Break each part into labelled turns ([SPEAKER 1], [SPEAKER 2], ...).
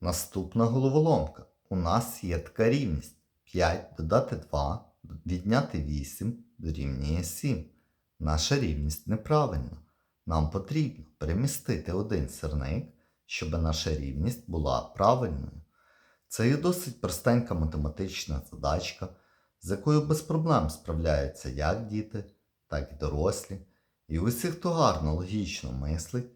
[SPEAKER 1] Наступна головоломка. У нас є така рівність. 5 додати 2, відняти 8 дорівнює 7. Наша рівність неправильна. Нам потрібно перемістити один сірник, щоб наша рівність була правильною. Це є досить простенька математична задачка, з якою без проблем справляються як діти, так і дорослі. І усі, хто гарно логічно мислить,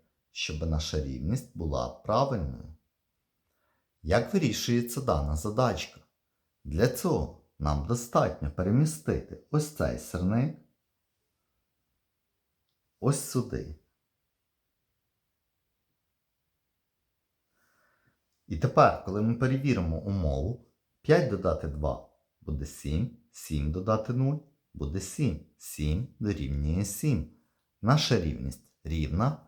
[SPEAKER 1] щоб наша рівність була правильною. Як вирішується дана задачка? Для цього нам достатньо перемістити ось цей сирник ось сюди. І тепер, коли ми перевіримо умову, 5 додати 2 буде 7, 7 додати 0 буде 7. 7 дорівнює 7. Наша рівність рівна,